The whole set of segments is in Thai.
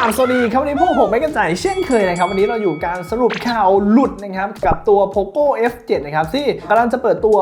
ราบสวัสดีครับวันนี้พวกผมไม่กันใจเช่นเคยนะครับ วันนี้เราอยู่การสรุปข่าวหลุดนะครับ กับตัว POCO F7 นะครับที่กำลังจะเปิดตัว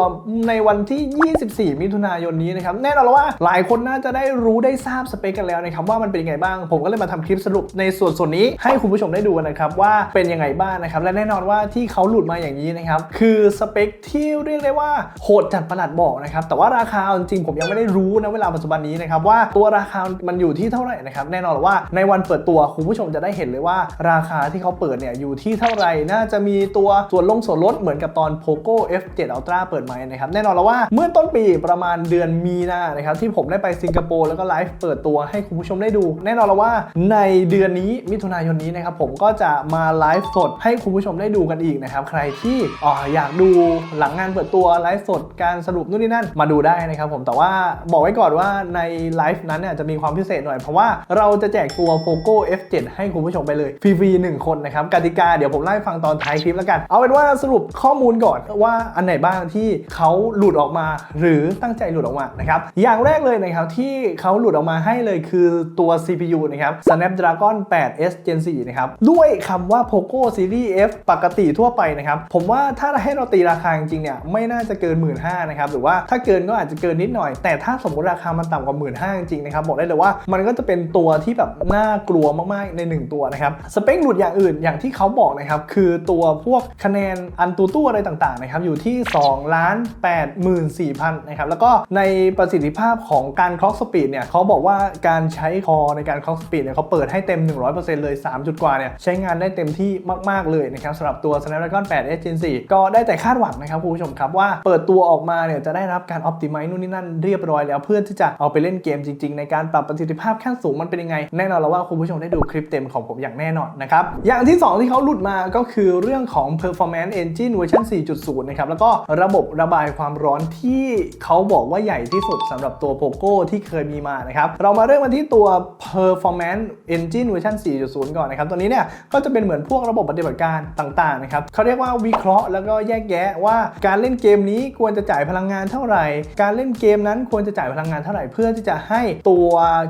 ในวันที่ 24 มิถุนายนนี้นะครับ แน่นอนว่าหลายคนน่าจะได้รู้ได้ทราบสเปคกันแล้วนะครับ ว่ามันเป็นยังไงบ้าง ผมก็เลยมาทำคลิปสรุปในส่วนส่วนนี้ให้คุณผู้ชมได้ดูนะครับว่าเป็นยังไงบ้างนะครับ และแน่นอนว่าที่เขาหลุดมาอย่างนี้นะครับคือสเปคที่เรียกได้ว่าโหดจัดประหลัดบอกนะครับแต่ว่าราคาจริงผมยังไม่ได้รู้นะเวลาปัจจุบันนี้นะครับว่าตัวราคามันอยู่ที่เท่าไหร่นะครับแน่นอนว่าในวันเปิดตัวคุณผู้ชมจะได้เห็นเลยว่า ราคาที่เขาเปิดเนี่ยอยู่ที่เท่าไหร่น่าจะมีตัวส่วนลงส่วนลดเหมือนกับตอน POCO F7 Ultra เปิดใหม่นะครับแน่นอนแล้วว่าเมื่อต้นปีประมาณเดือนมีนานะครับที่ผมได้ไปสิงคโปร์แล้วก็ไลฟ์เปิดตัวให้คุณผู้ชมได้ดู แน่นอนแล้วว่าในเดือนนี้มิถุนายนนี้นะครับผมก็จะมาไลฟ์สดให้คุณผู้ชมได้ดูกันอีกนะครับใครที่ออยากดูหลังงานเปิดตัวไลฟ์สดการสรุปนู่นนี่นั่นมาดูได้นะครับผมแต่ว่าบอกไว้ก่อนว่าในไลฟ์นั้นเนี่ยจะมีความพิเศษหน่อยเพราะว่าเราจะแจกตัว POCO F7 ให้คุณผู้ชมไปเลยฟรีๆหนึ่งคนนะครับกติกาเดี๋ยวผมเล่าให้ฟังตอนท้ายคลิปแล้วกัน เอาเป็นว่าสรุปข้อมูลก่อนว่าอันไหนบ้างที่เขาหลุดออกมา หรือตั้งใจหลุดออกมานะครับอย่างแรกเลยนะครับที่เขาหลุดออกมาให้เลยคือตัว CPU นะครับ Snapdragon 8s Gen 4นะครับด้วยคำว่า POCO Series F ปกติทั่วไปนะครับผมว่าถ้าให้เราตีราคาจริงเนี่ยไม่น่าจะเกิน 1 5ื่นนะครับหรือว่าถ้าเกินก็อาจจะเกินนิดหน่อย แต่ถ้าสมมติราคามันต่ำกว่า 1 5ื่นจริงนะครับบอกได้เลยว่ามันก็จะเป็นตัวที่แบบน่ากลัวมากๆ ใน 1 ตัวนะครับสเปคหลุดอย่างอื่นอย่างที่เขาบอกนะครับคือตัวพวกคะแนนอันตูตู้อะไรต่างๆนะครับอยู่ที่2ล้าน8 4 0 0 0นะครับแล้วก็ในประสิทธิภาพของการคล็อกสปีดเนี่ยเขาบอกว่าการใช้คอในการคล็อกสปีดเนี่ยเขาเปิดให้เต็ม 100%เลย 3 จุดกว่าเนี่ยใช้งานได้เต็มที่มาก ๆ เลยนะครับสำหรับตัว Snapdragon 8s Gen 4ก็ได้แต่คาดหวังนะครับคุณผู้ชมครับว่าเปิดตัวออกมาเนี่ยจะได้รับการ optimize นู่นนี่นั่นเรียบร้อยแล้วเพื่อที่จะเอาไปเล่นเกมจริง ๆ ในการปรับประสิทธิภาพขั้นสูงมันเป็นยังไงแน่นอนแล้วว่าคุณผู้ชมได้ดูคลิปเต็มของผมอย่างแน่นอนนะครับ อย่างที่ 2 ที่เขาหลุดมาก็คือเรื่องของ performance engine เวอร์ชัน4.0 นะครับ แล้วก็ระบบระบายความร้อนที่เขาบอกว่าใหญ่ที่สุดสำหรับตัว POCO ที่เคยมีมานะครับ เรามาเริ่มกันที่ตัว performance engine เวอร์ชัน4.0 ก่อนนะครับ ตัวนี้เนี่ยก็จะเป็นเหมือนพวกระบบปฏิบัติการต่างๆนะครับเขาเรียกว่าวิเคราะห์แล้วก็แยกแยะว่าการเล่นเกมนี้ควรจะจ่ายพลังงานเท่าไหร่ การเล่นเกมนั้นควรจะจ่ายพลังงานเท่าไหร่เพื่อที่จะให้ตัว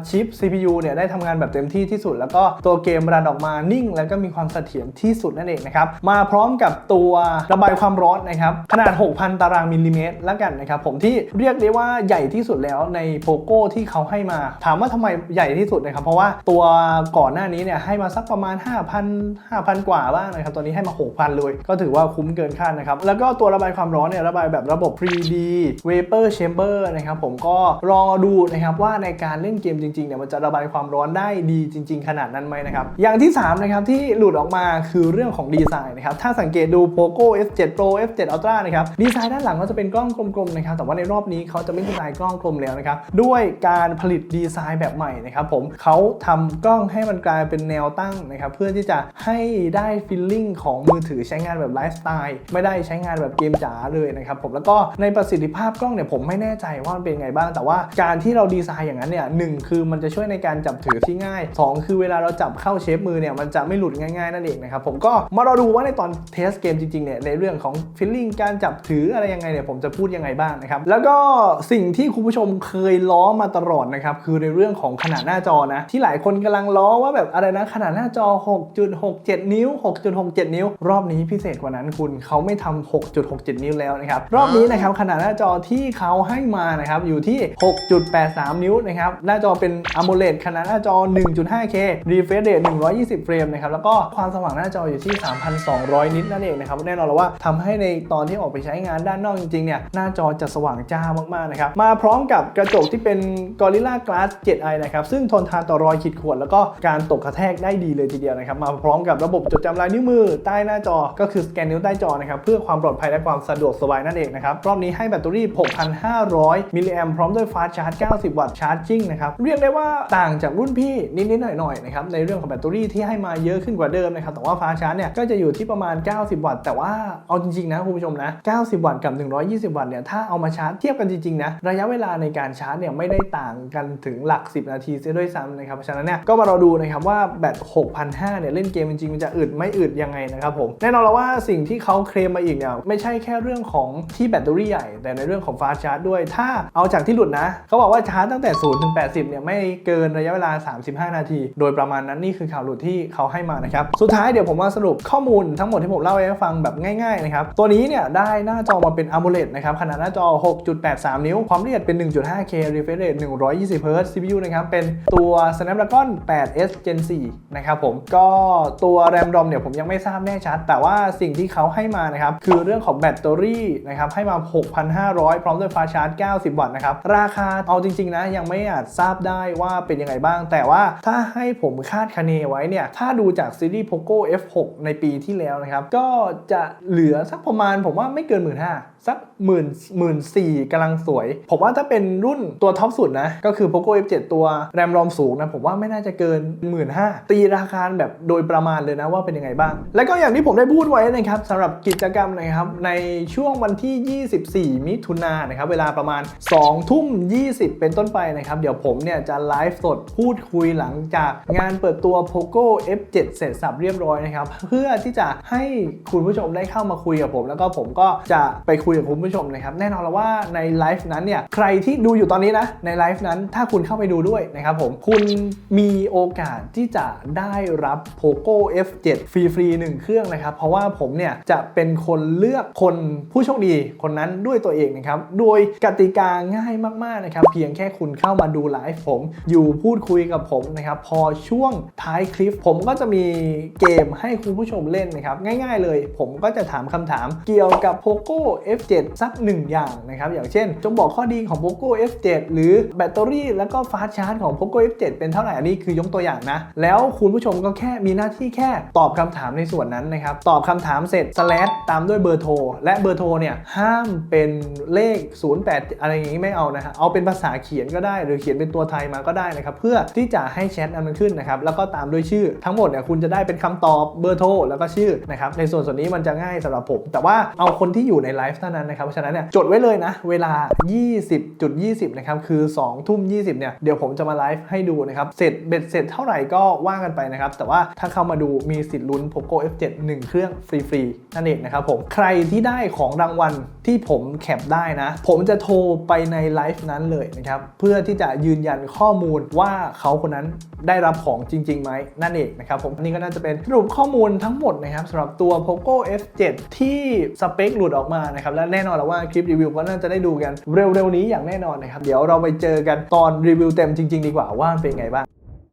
ชิป CPU เนี่ยได้ทำงานแบบเต็มที่ที่สุดแล้วก็ตัวเกมรันออกมานิ่ง แล้วก็มีความเสถียรที่สุดนั่นเองนะครับมาพร้อมกับตัวระบายความร้อนนะครับขนาด 6,000 ตารางมิลลิเมตรแล้วกันนะครับผมที่เรียกได้ว่าใหญ่ที่สุดแล้วใน POCO ที่เขาให้มา ถามว่าทำไมใหญ่ที่สุดนะครับ เพราะว่าตัวก่อนหน้านี้เนี่ยให้มาสักประมาณ 5,000 5,000 กว่าบ้างนะครับตัวนี้ให้มา 6,000 เลย ก็ถือว่าคุ้มเกินคาดนะครับแล้วก็ตัวระบายความร้อนเนี่ยระบายแบบระบบ 3D Vapor Chamber นะครับผมก็รอดูนะครับว่าในการเล่นเกมจริงๆเนี่ยมันจะระบายความร้อนได้ดีจริง ๆขนาดนั้นไหมนะครับ อย่างที่3นะครับที่หลุดออกมาคือเรื่องของดีไซน์นะครับ ถ้าสังเกตดู POCO F7 Pro F7 Ultra นะครับ ดีไซน์ด้านหลังก็จะเป็นกล้องกลมๆนะครับ แต่ว่าในรอบนี้เขาจะไม่ดีไซน์กล้องกลมแล้วนะครับ ด้วยการผลิตดีไซน์แบบใหม่นะครับผมเขาทำกล้องให้มันกลายเป็นแนวตั้งนะครับ เพื่อที่จะให้ได้ฟีลลิ่งของมือถือใช้งานแบบไลฟ์สไตล์ไม่ได้ใช้งานแบบเกมจ๋าเลยนะครับผมแล้วก็ในประสิทธิภาพกล้องเนี่ยผมไม่แน่ใจว่ามันเป็นไงบ้าง แต่ว่าการที่เราดีไซน์อย่างนั้นเนี่ยหนึ่งคือมันจะช่วยในการจับถือที่ง่าย 2คือเวลาเราจับเข้าเชฟมือเนี่ยมันจะไม่หลุดง่ายๆนั่นเองนะครับผมก็มารอดูว่าในตอนเทสเกมจริงๆเนี่ยในเรื่องของฟีลลิ่งการจับถืออะไรยังไงเนี่ยผมจะพูดยังไงบ้างนะครับแล้วก็สิ่งที่คุณผู้ชมเคยล้อมาตลอดนะครับคือในเรื่องของขนาดหน้าจอนะที่หลายคนกำลังล้อว่าแบบอะไรนะขนาดหน้าจอ 6.67 นิ้ว 6.67 นิ้ว รอบนี้พิเศษกว่านั้นคุณเขาไม่ทำ6.67 นิ้วแล้วนะครับรอบนี้นะครับขนาดหน้าจอที่เขาให้มานะครับอยู่ที่ 6.83 นิ้วนะครับหน้าจอเป็น AMOLED ขนาดหน้าจอ 1.5K refresh rate 120 เฟรมนะครับ แล้วก็ความสว่างหน้าจออยู่ที่ 3,200 นิตนั่นเองนะครับ แน่นอนแล้วว่าทำให้ในตอนที่ออกไปใช้งานด้านนอกจริงๆ เนี่ย หน้าจอจะสว่างจ้ามากๆ นะครับ มาพร้อมกับกระจกที่เป็น Gorilla Glass 7i นะครับ ซึ่งทนทานต่อรอยขีดข่วนแล้วก็การตกกระแทกได้ดีเลยทีเดียวนะครับ มาพร้อมกับระบบจดจำลายนิ้วมือใต้หน้าจอ ก็คือสแกนนิ้วใต้จอนะครับ เพื่อความปลอดภัยและความสะดวกสบายนั่นเองนะครับ รอบนี้ให้แบตเตอรี่ 6,500 มิลลิแอมพร้อมด้วยฟาสต์ชาร์จ 90 วัตต์ชาร์จิ่งนะครับ เรียกได้ว่าต่างจากรุ่นพี่นิดๆหน่อยๆนะครับในเรื่องของแบตเตอรี่ที่ให้มาเยอะขึ้นกว่าเดิมนะครับแต่ว่าฟ้าชาร์จเนี่ยก็จะอยู่ที่ประมาณ 90 วัตต์ แต่ว่าเอาจริงๆนะคุณผู้ชมนะ 90 วัตต์กับ 120 วัตต์เนี่ยถ้าเอามาชาร์จเทียบกันจริงๆนะระยะเวลาในการชาร์จเนี่ยไม่ได้ต่างกันถึงหลัก 10 นาทีเสียด้วยซ้ำนะครับเพราะฉะนั้นเนี่ยก็มาเราดูนะครับว่าแบต6,500เนี่ยเล่นเกมจริงๆมันจะอึดไม่อึดยังไงนะครับผมแน่นอนแล้วว่าสิ่งที่เขาเคลมมาอีกเนี่ยไม่ใช่แค่เรื่องของที่แบตเตอรี่ใหญ่ แต่ในเรื่องของฟาชาร์จด้วย ถ้าเอาจากที่หลุดนะ เขาบอกว่าชาร์จตั้งแต่0ถึง80เนี่ยไม่เกินระยะเวลา 35 นาทีโดยประมาณนั้นนี่คือข่าวหลุดที่เขาให้มานะครับ สุดท้ายเดี๋ยวผมมาสรุปข้อมูลทั้งหมดที่ผมเล่าให้ฟังแบบง่ายๆนะครับ ตัวนี้เนี่ยได้หน้าจอมาเป็น AMOLED นะครับ ขนาดหน้าจอ 6.83 นิ้ว ความละเอียดเป็น 1.5K refresh rate 120 Hz CPU นะครับ เป็นตัว Snapdragon 8s Gen 4 นะครับผม ก็ตัว RAM ROM เนี่ยผมยังไม่ทราบแน่ชัด แต่ว่าสิ่งที่เขาให้มานะครับ คือเรื่องของแบตเตอรี่นะครับให้มา 6,500 พร้อมด้วยฟ้าชาร์จ 90 วัตต์นะครับ ราคาเอาจริงๆนะยังไม่อาจทราบได้ว่าเป็นยังไงบ้าง แต่ว่าถ้าให้ผมคาดคะเนไว้เนี่ย ถ้าดูจากซีรีส์ Poco F6 ในปีที่แล้วนะครับ ก็จะเหลือสักประมาณผมว่าไม่เกิน 1 5ื่นสักหมื่นหมื่นสี่กำลังสวย ผมว่าถ้าเป็นรุ่นตัวท็อปสุดนะ ก็คือ Poco F7 ตัวแรมรอมสูงนะ ผมว่าไม่น่าจะเกิน 1 5ื่นตีราคาแบบโดยประมาณเลยนะว่าเป็นยังไงบ้าง และก็อย่างที่ผมได้พูดไว้นะครับสำหรับกิจกรรมนะครับ ในช่วงวันที่ 24 มิถุนายนนะครับ เวลาประมาณ 2 ทุ่ม 20 เป็นต้นไปนะครับ เดี๋ยวผมเนี่ยจะไลฟ์สดพูดคุยหลังจากงานเปิดตัว Poco F7 เสร็จสับเรียบร้อยนะครับ เพื่อที่จะให้คุณผู้ชมได้เข้ามาคุยกับผม แล้วก็ผมก็จะไปคุยุยกับคุณผู้ชมนะครับแน่นอนแล้วว่าในไลฟ์นั้นเนี่ยใครที่ดูอยู่ตอนนี้นะในไลฟ์นั้นถ้าคุณเข้าไปดูด้วยนะครับผมคุณมีโอกาสที่จะได้รับ Poco F7 ฟรีๆหนึ่งเครื่องนะครับ เพราะว่าผมเนี่ยจะเป็นคนเลือกคนผู้โชคดีคนนั้นด้วยตัวเองนะครับ โดยกติกาง่ายมากๆนะครับ เพียงแค่คุณเข้ามาดูไลฟ์ผม อยู่พูดคุยกับผมนะครับพอช่วงท้ายคลิป ผมก็จะมีเกมให้คุณผู้ชมเล่นนะครับ ง่าย ๆ เลย ผมก็จะถามคำถามเกี่ยวกับ Poco F7 สักหนึ่งอย่างนะครับอย่างเช่น จงบอกข้อดีของ Poco F7 หรือแบตเตอรี่แล้วก็ฟาสชาร์จของ Poco F7 เป็นเท่าไหร่อันนี้คือยกตัวอย่างนะ แล้วคุณผู้ชมก็แค่มีหน้าที่แค่ตอบคำถามในส่วนนั้นนะครับตอบคำถามเสร็จ slash ตามด้วยเบอร์โทรและเบอร์โทรเนี่ยห้ามเป็นเลข 08 อะไรอย่างนี้ไม่เอานะฮะเอาเป็นภาษาเขียนก็ได้ หรือเขียนเป็นตัวไทยมาก็ได้นะครับเพื่อที่จะให้แชทอันมันขึ้นนะครับแล้วก็ตามด้วยชื่อทั้งหมดเนี่ยคุณจะได้เป็นคำตอบเบอร์โทรแล้วก็ชื่อนะครับในส่วนส่วนนี้มันจะง่ายสำหรับผม แต่ว่าเอาคนที่อยู่ในไลฟ์ท่านั้นนะครับ เพราะฉะนั้นเนี่ยจดไว้เลยนะ เวลา 20.20 นะครับ คือ 2 ทุ่ม 20 เนี่ย เดี๋ยวผมจะมาไลฟ์ให้ดูนะครับ เสร็จเบ็ดเสร็จเท่าไหร่ก็ว่ากันไปนะครับ แต่ว่าถ้าเข้ามาดูมีสิทธิ์ลุ้น Poco F7 1 เครื่องฟรีๆ นั่นเองนะครับผม ใครที่ได้ของรางวัลที่ผมแคปได้นะ ผมจะโทรไปในไลฟ์นั้นเลยนะครับ เพื่อที่จะยืนยันข้อมูลว่าเขาคนนั้นได้รับของจริงๆไหมนั่นเองนะครับผมนี่ก็น่าจะเป็นสรุปข้อมูลทั้งหมดนะครับสำหรับตัว Poco F7 ที่สเปคหลุดออกมานะครับและแน่นอนแล้วว่าคลิปรีวิวก็น่าจะได้ดูกันเร็วๆนี้อย่างแน่นอนนะครับ เดี๋ยวเราไปเจอกันตอนรีวิวเต็มจริง ๆ ดีกว่าว่าเป็นไงบ้าง